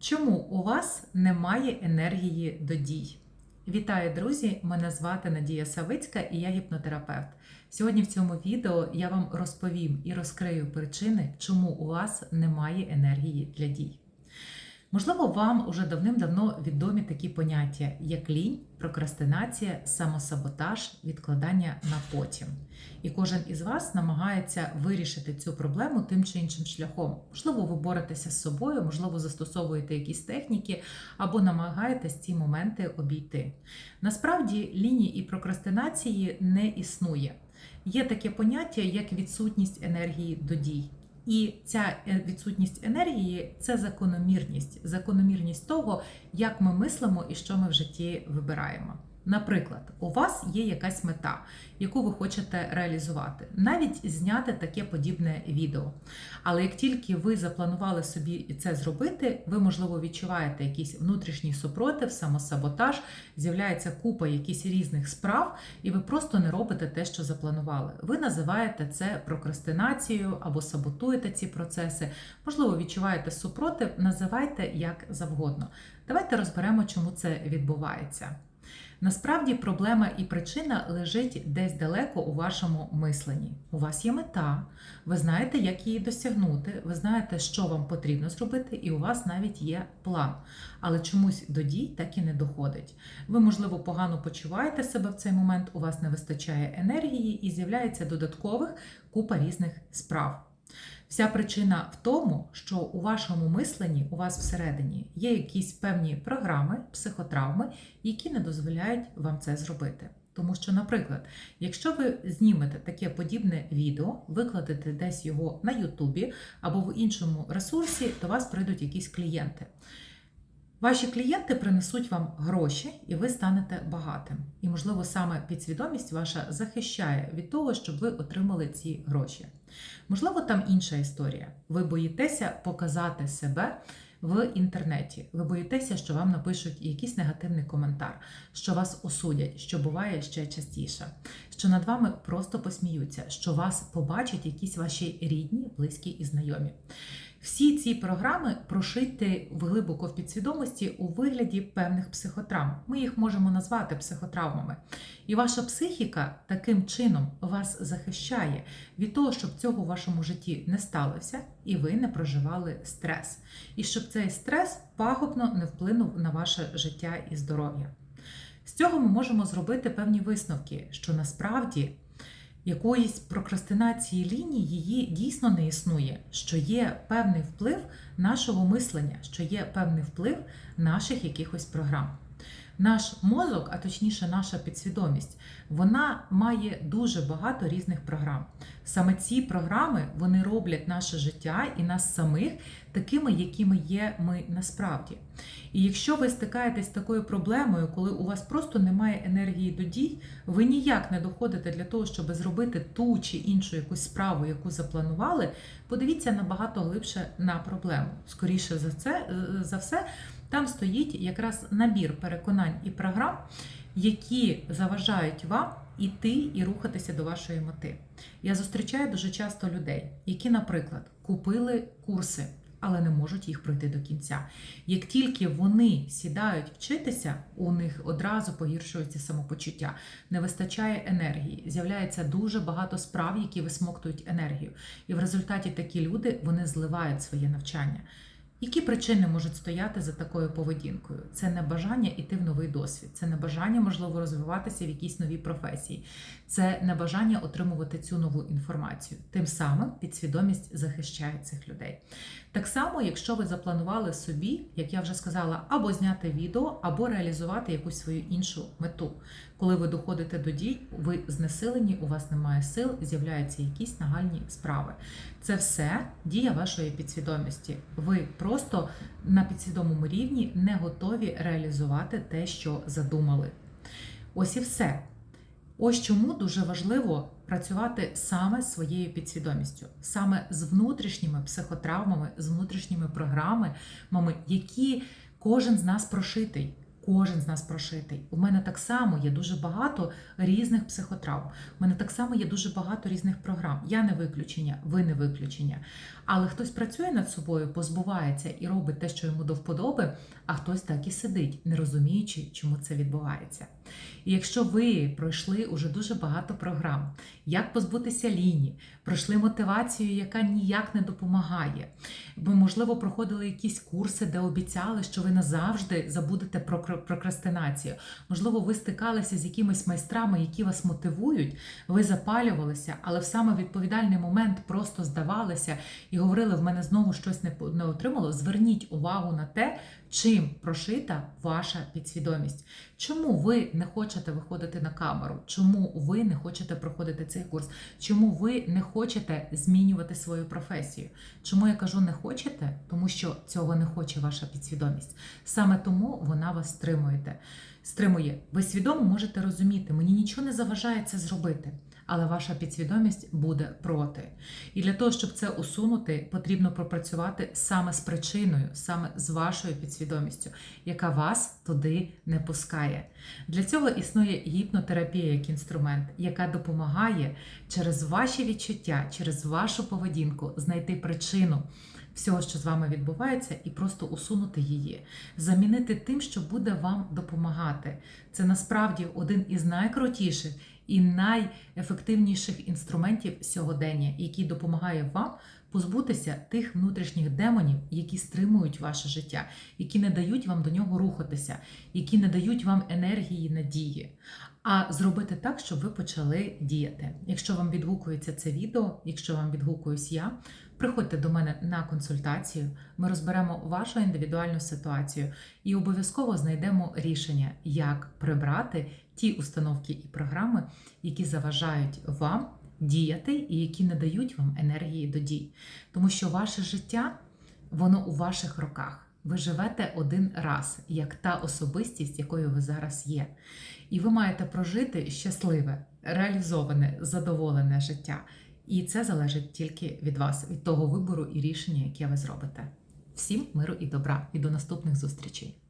Чому у вас немає енергії до дій? Вітаю, друзі! Мене звати Надія Савицька і я гіпнотерапевт. Сьогодні в цьому відео я вам розповім і розкрию причини, чому у вас немає енергії для дій. Можливо, вам уже давним-давно відомі такі поняття, як лінь, прокрастинація, самосаботаж, відкладання на потім. І кожен із вас намагається вирішити цю проблему тим чи іншим шляхом. Можливо, ви боретеся з собою, можливо, застосовуєте якісь техніки або намагаєтесь ці моменти обійти. Насправді, лінії і прокрастинації не існує. Є таке поняття, як відсутність енергії до дій. І ця е, відсутність енергії це закономірність, закономірність того, як ми мислимо і що ми в житті вибираємо. Наприклад, у вас є якась мета, яку ви хочете реалізувати, навіть зняти таке подібне відео. Але як тільки ви запланували собі це зробити, ви, можливо, відчуваєте якийсь внутрішній супротив, самосаботаж, з'являється купа якихось різних справ, і ви просто не робите те, що запланували. Ви називаєте це прокрастинацією або саботуєте ці процеси, можливо, відчуваєте супротив, називайте як завгодно. Давайте розберемо, чому це відбувається. Насправді проблема і причина лежить десь далеко у вашому мисленні. У вас є мета, ви знаєте, як її досягнути, ви знаєте, що вам потрібно зробити, і у вас навіть є план. Але чомусь до дій так і не доходить. Ви, можливо, погано почуваєте себе в цей момент, у вас не вистачає енергії і з'являється додаткових купа різних справ. Вся причина в тому, що у вашому мисленні, у вас всередині є якісь певні програми, психотравми, які не дозволяють вам це зробити. Тому що, наприклад, якщо ви знімете таке подібне відео, викладете десь його на Ютубі або в іншому ресурсі, до вас прийдуть якісь клієнти. Ваші клієнти принесуть вам гроші, і ви станете багатим. І, можливо, саме підсвідомість ваша захищає від того, щоб ви отримали ці гроші. Можливо, там інша історія. Ви боїтеся показати себе в інтернеті. Ви боїтеся, що вам напишуть якийсь негативний коментар, що вас осудять, що буває ще частіше, що над вами просто посміються, що вас побачать якісь ваші рідні, близькі і знайомі. Всі ці програми прошиті глибоко в підсвідомості у вигляді певних психотравм. Ми їх можемо назвати психотравмами. І ваша психіка таким чином вас захищає від того, щоб цього в вашому житті не сталося, і ви не проживали стрес. І щоб цей стрес пагубно не вплинув на ваше життя і здоров'я. З цього ми можемо зробити певні висновки, що насправді якоїсь прокрастинації лінії її дійсно не існує, що є певний вплив нашого мислення, що є певний вплив наших якихось програм. Наш мозок, а точніше, наша підсвідомість, вона має дуже багато різних програм. Саме ці програми вони роблять наше життя і нас самих такими, якими є ми насправді. І якщо ви стикаєтесь з такою проблемою, коли у вас просто немає енергії до дій, ви ніяк не доходите для того, щоб зробити ту чи іншу якусь справу, яку запланували, подивіться набагато глибше на проблему. Скоріше за це за все. Там стоїть якраз набір переконань і програм, які заважають вам іти і рухатися до вашої мети. Я зустрічаю дуже часто людей, які, наприклад, купили курси. Але не можуть їх пройти до кінця. Як тільки вони сідають вчитися, у них одразу погіршується самопочуття, не вистачає енергії, з'являється дуже багато справ, які висмоктують енергію. І в результаті такі люди вони зливають своє навчання. Які причини можуть стояти за такою поведінкою? Це небажання йти в новий досвід, це небажання, можливо, розвиватися в якійсь новій професії, це небажання отримувати цю нову інформацію. Тим самим підсвідомість захищає цих людей. Так само, якщо ви запланували собі, як я вже сказала, або зняти відео, або реалізувати якусь свою іншу мету. Коли ви доходите до дій, ви знесилені, у вас немає сил, з'являються якісь нагальні справи. Це все дія вашої підсвідомості. Ви просто на підсвідомому рівні не готові реалізувати те, що задумали. Ось і все. Ось чому дуже важливо працювати саме з своєю підсвідомістю, саме з внутрішніми психотравмами, з внутрішніми програмами, які кожен з нас прошитий. Кожен з нас прошитий. У мене так само є дуже багато різних психотравм. У мене так само є дуже багато різних програм. Я не виключення, ви не виключення. Але хтось працює над собою, позбувається і робить те, що йому до вподоби, а хтось так і сидить, не розуміючи, чому це відбувається. І якщо ви пройшли уже дуже багато програм, як позбутися ліні, пройшли мотивацію, яка ніяк не допомагає. Ви, можливо, проходили якісь курси, де обіцяли, що ви назавжди забудете про кр- прокрастинацію. Можливо, ви стикалися з якимись майстрами, які вас мотивують, ви запалювалися, але в саме відповідальний момент просто здавалися і говорили, в мене знову щось не, не отримало. Зверніть увагу на те, чим прошита ваша підсвідомість. Чому ви не хочете виходити на камеру? Чому ви не хочете проходити цей курс? Чому ви не хочете змінювати свою професію? Чому я кажу не хочете? Тому що цього не хоче ваша підсвідомість. Саме тому вона вас стримує. Стримує. Ви свідомо можете розуміти, мені нічого не заважає це зробити. Але ваша підсвідомість буде проти. І для того, щоб це усунути, потрібно пропрацювати саме з причиною, саме з вашою підсвідомістю, яка вас туди не пускає. Для цього існує гіпнотерапія як інструмент, яка допомагає через ваші відчуття, через вашу поведінку знайти причину всього, що з вами відбувається, і просто усунути її, замінити тим, що буде вам допомагати. Це насправді один із найкрутіших і найефективніших інструментів сьогодення, які допомагає вам позбутися тих внутрішніх демонів, які стримують ваше життя, які не дають вам до нього рухатися, які не дають вам енергії надії. А зробити так, щоб ви почали діяти. Якщо вам відгукується це відео, якщо вам відгукуюсь я, приходьте до мене на консультацію. Ми розберемо вашу індивідуальну ситуацію і обов'язково знайдемо рішення, як прибрати ті установки і програми, які заважають вам діяти і які не дають вам енергії до дій. Тому що ваше життя, воно у ваших руках. Ви живете один раз, як та особистість, якою ви зараз є. І ви маєте прожити щасливе, реалізоване, задоволене життя. І це залежить тільки від вас, від того вибору і рішення, яке ви зробите. Всім миру і добра, і до наступних зустрічей!